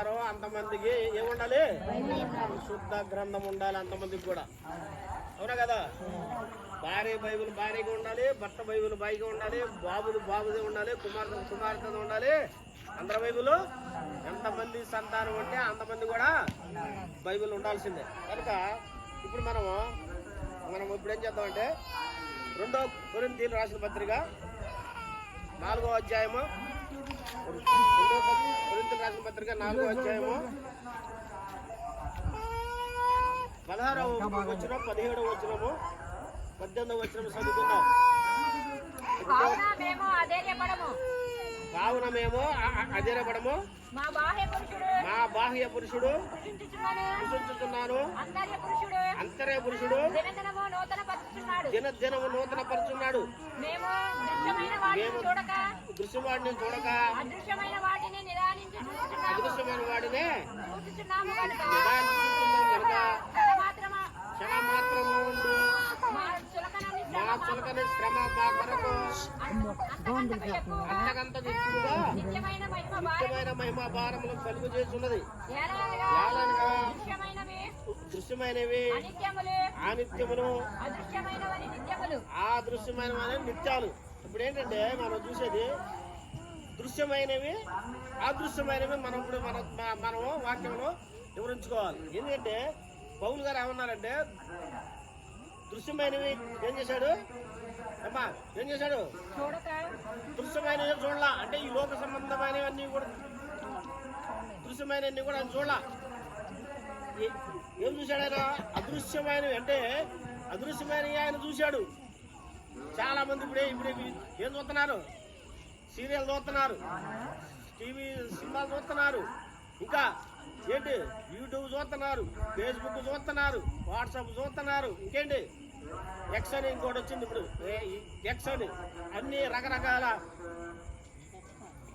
ఉన్నారో అంతమందికి ఏముండాలి శుద్ధ గ్రంథం ఉండాలి అంతమందికి కూడా. అవునా కదా? భార్య బైబిల్ భార్యగా ఉండాలి భర్త బైబిల్ బాయిగా ఉండాలి బాబులు బాబుదే ఉండాలి కుమార్తె కుమార్తె ఉండాలి. అందరి బైబిల్ ఎంతమంది సంతానం ఉంటే అంతమంది కూడా బైబిల్ ఉండాల్సిందే. కనుక ఇప్పుడు మనము మనం ఇప్పుడు ఏం చేద్దామంటే రెండో కొరింతీలు రాసిన పత్రిక నాలుగో అధ్యాయము రాసిన పత్రిక నాలుగో అధ్యాయము పదహారవ వచ్చిన పదిహేడవ వచ్చినము పద్దెనిమిదవ వచ్చిన చదువుకుందాం కావున మేము అధైర్యపడము మా బాహ్య పురుషుడు పురుషుడు అంతర్య పురుషుడు దినదినము నూతన పరుచున్నాడు మేము వాటిని దృశ్యవాడిని చూడక అదృశ్యమైన వాటిని అదృశ్యమైన ఉండు. మా చులకని శ్రమ మా కొరకు అంతకంత నిత్యమైన మహిమ భారములు కలుగు చేస్తున్నది. ఏలనగా ఏలనగా దృశ్యమైనవి దృశ్యమైనవి అనిత్యములు ఆ దృశ్యమైనవి నిత్యాలు. ఇప్పుడు ఏంటంటే మనం చూసేది దృశ్యమైనవి అదృశ్యమైనవి మనం ఇప్పుడు మన మనము వాక్యంలో వివరించుకోవాలి. ఎందుకంటే పౌలు గారు ఏమన్నారంటే దృశ్యమైనవి ఏం చేశాడు? అమ్మా ఏం చేశాడు? దృశ్యమైనవి చూడలా. అంటే ఈ లోక సంబంధమైనవన్నీ కూడా దృశ్యమైనవన్నీ కూడా ఆయన చూడలా. ఏం చూశాడు ఆయన అదృశ్యమైనవి అంటే అదృశ్యమైనవి ఆయన చూశాడు. చాలా మంది ఇప్పుడే ఇప్పుడు ఏం చూస్తున్నారు? సీరియల్ చూస్తున్నారు. టీవీ సినిమాలు చూస్తున్నారు. ఇంకా ఏంటి? యూట్యూబ్ చూస్తున్నారు. ఫేస్బుక్ చూస్తున్నారు. వాట్సాప్ చూస్తున్నారు. ఇంకేంటి? ఎక్స్ అని ఇంకోటి వచ్చింది ఇప్పుడు. ఎక్స్ అని. అన్ని రకరకాల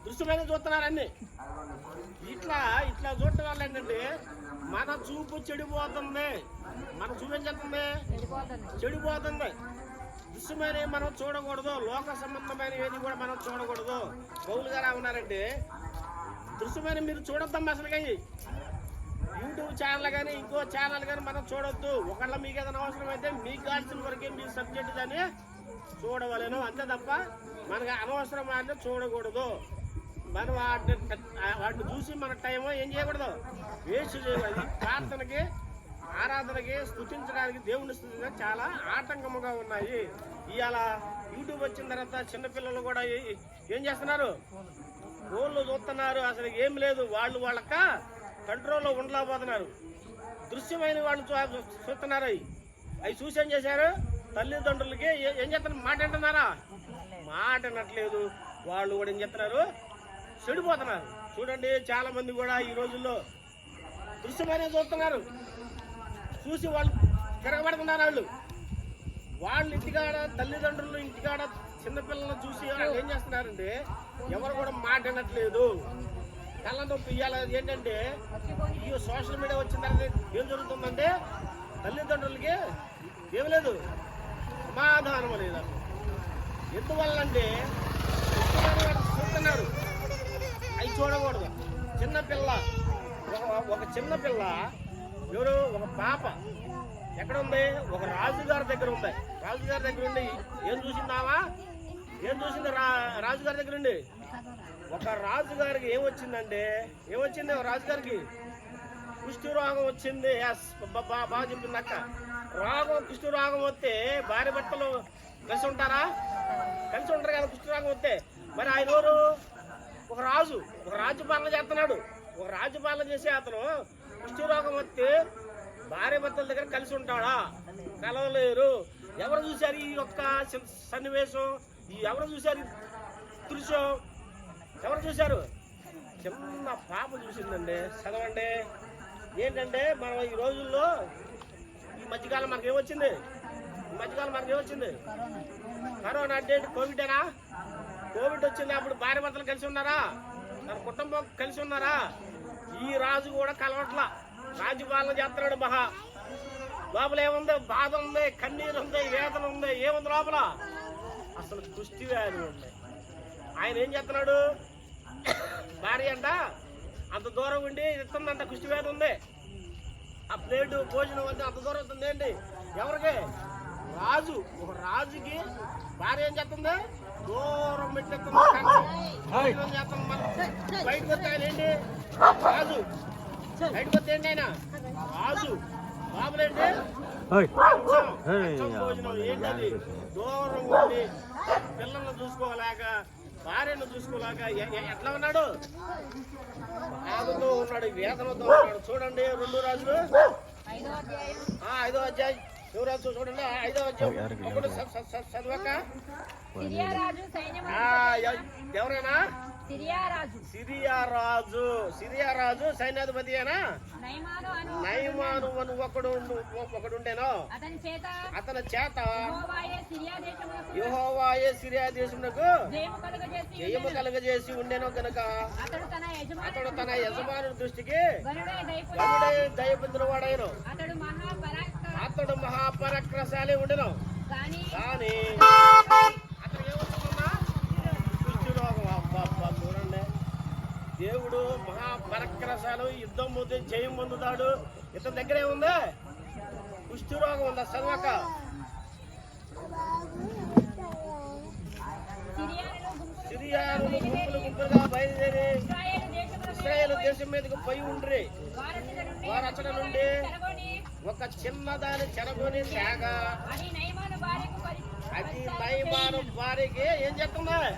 దృశ్యమైన చూస్తున్నారు అన్ని ఇట్లా ఇట్లా చూడటం వల్ల ఏంటంటే మన చూపు చెడిపోతుంది. మన చూపు ఏం చేస్తుంది? వెళ్ళిపోతుంది చెడిపోతుంది. దృశ్యమైనవి మనం చూడకూడదు. లోక సంబంధమైన ఏది కూడా మనం చూడకూడదు. పౌలు గారు ఉన్నారంటే దృశ్యమైన మీరు చూడొద్దమ్మా అసలుగా యూట్యూబ్ ఛానల్ కానీ ఇంకో ఛానల్ కానీ మనం చూడొద్దు. ఒకళ్ళ మీకు ఏదైనా అవసరం అయితే మీకు కావాల్సిన వరకే మీ సబ్జెక్ట్ దాన్ని చూడవలేను. అంతే తప్ప మనకి అనవసరమైన చూడకూడదు. మనం వాటిని వాటిని చూసి మన టైం ఏం చేయకూడదు. వేస్ట్ చేయకూడదు ప్రార్థనకి ఆరాధనకి స్థుతించడానికి దేవుని స్థుతించడానికి చాలా ఆటంకముగా ఉన్నాయి. ఇవాళ యూట్యూబ్ వచ్చిన తర్వాత చిన్నపిల్లలు కూడా ఏం చేస్తున్నారు? ఫోన్లు చూస్తున్నారు. అసలు ఏం లేదు. వాళ్ళు వాళ్ళక కంట్రోల్లో ఉండలేకపోతున్నారు. దృశ్యమైన వాళ్ళు చూ- చూస్తున్నారు. అవి అవి చూసి ఏం చేశారు? తల్లిదండ్రులకి ఏం చేస్తున్నారు? మాట వింటున్నారా మాట వినట్లేదు వాళ్ళు కూడా ఏం చేస్తున్నారు? చెడిపోతున్నారు. చూడండి చాలా మంది కూడా ఈ రోజుల్లో దృశ్యమైన చూస్తున్నారు. చూసి వాళ్ళు తిరగబడుతున్నారు వాళ్ళు. వాళ్ళు ఇంటికాడ తల్లిదండ్రులు ఇంటికాడ చిన్నపిల్లలను చూసి వాళ్ళు ఏం చేస్తున్నారంటే ఎవరు కూడా మాట వినట్లేదు తలనొప్పి ఇవాళ ఏంటంటే ఈ సోషల్ మీడియా వచ్చిన తర్వాత ఏం జరుగుతుందంటే తల్లిదండ్రులకి ఏం లేదు. సమాధానం లేదు అసలు. ఎందువల్ల అంటే చూస్తున్నారు. అవి చూడకూడదు. చిన్న పిల్ల ఒక చిన్నపిల్ల చిన్న పిల్ల ఎవరు? ఒక పాప. ఎక్కడ ఉంది ఒక రాజుగారి దగ్గర ఉంది. రాజుగారి దగ్గర ఉండి ఏం చూసిందావా? ఏం చూసింది రా రాజుగారి దగ్గర ఉండి? ఒక రాజుగారికి ఏం ఏమొచ్చింది ఒక రాజుగారికి? కుష్టి రోగం వచ్చింది. ఎస్ బాగా చెప్పింది అక్క రోగం కుష్టి రోగం వస్తే భార్య భర్తలు కలిసి ఉంటారా? కలిసి ఉంటారు కదా కుష్టి రోగం వస్తే. మరి ఆయన ఎవరు? ఒక రాజు ఒక రాజు పాలన చేస్తున్నాడు. ఒక రాజు పాలన చేసే అతను కుష్ఠరోగం వస్తే భార్య భర్తల దగ్గర కలిసి ఉంటాడా? కలవలేరు. ఎవరు చూశారు ఈ యొక్క సన్నివేశం? ఈ ఎవరు చూశారు దృశ్యం? ఎవరు చూశారు? చిన్న పాప చూసిందండి. చదవండి. ఏంటంటే మనం ఈ రోజుల్లో ఈ మధ్యకాలం మనకేమొచ్చింది ఈ మధ్యకాలం మనకేమొచ్చింది కరోనా. అంటే కోవిడేనా? కోవిడ్ వచ్చింది అప్పుడు భార్య భర్తలు కలిసి ఉన్నారా? తన కుటుంబం కలిసి ఉన్నారా? ఈ రాజు కూడా కలవట్లా. రాజుపాలన చేస్తున్నాడు మహా. లోపల ఏముంది? బాధ ఉంది కన్నీరు ఉంది వేదన ఉంది. ఏముంది లోపల? అసలు దృష్టి వ్యాధి ఉంది. ఆయన ఏం చేస్తున్నాడు? భార్య అంట అంత దూరం ఉండి ఇస్తుందంట కుష్టి వ్యాధి ఉంది. ఆ ప్లేటు భోజనం అంటే అంత దూరం అవుతుంది ఏంటి ఎవరికి? రాజు. ఒక రాజుకి భార్య ఏం చేస్తుంది? దూరం బయటకు వస్తే ఆయన ఏంటి రాజు. బయటకు వస్తే ఏంటి ఆయన? రాజు. కొంచెం భోజనం. ఏంటది? దూరం ఉండి పిల్లల్ని చూసుకోలేక భార్యను చూసుకోలేక ఎట్లా ఉన్నాడు? బాధతో ఉన్నాడు వేదనతో ఉన్నాడు. చూడండి రెండు రాజులు. ఐదో అధ్యాయం. ఎవరు చూడండి ఐదో చ- చదవక. ఎవరైనా సిరియా రాజు సిరియా రాజు సిరియా రాజు సైన్యాధిపతి అయినా నయమాను అను నయమాను అని ఒకడు ఉండు- ఒకడు ఉండేనో అతని చేత అతని చేత యెహోవాయే సిరియా దేశమునకు యెహోవాయే సిరియా దేశమునకు జయము కలుగజేసి ఉండెను. గనుక అతడు తన యజమాని దృష్టికి దయపొందిన. వాడైన అతడు మహాపరాక్ర అతడు మహాపరాక్రశాలి ఉండెను కానీ కానీ అతను ఏమవుతుందమ్మా కుష్టి రోగం అబ్బా చూడండి. దేవుడు మహాపరాక్రశాలు యుద్ధం ముందు జయం పొందుతాడు ఇతని దగ్గర ఏముంది కుష్టి రోగం ఉందా చదవక సిరియాలో గుంపులు గుంపులుగా బయలుదేరి ఇస్రాయేల్ దేశం మీదకి పోయి ఉండ్రి. వారు అతడి నుండి ఒక చిన్నదాని చెరగొని తేగ అది నయమాను భార్యకు ఏం చెప్తుంది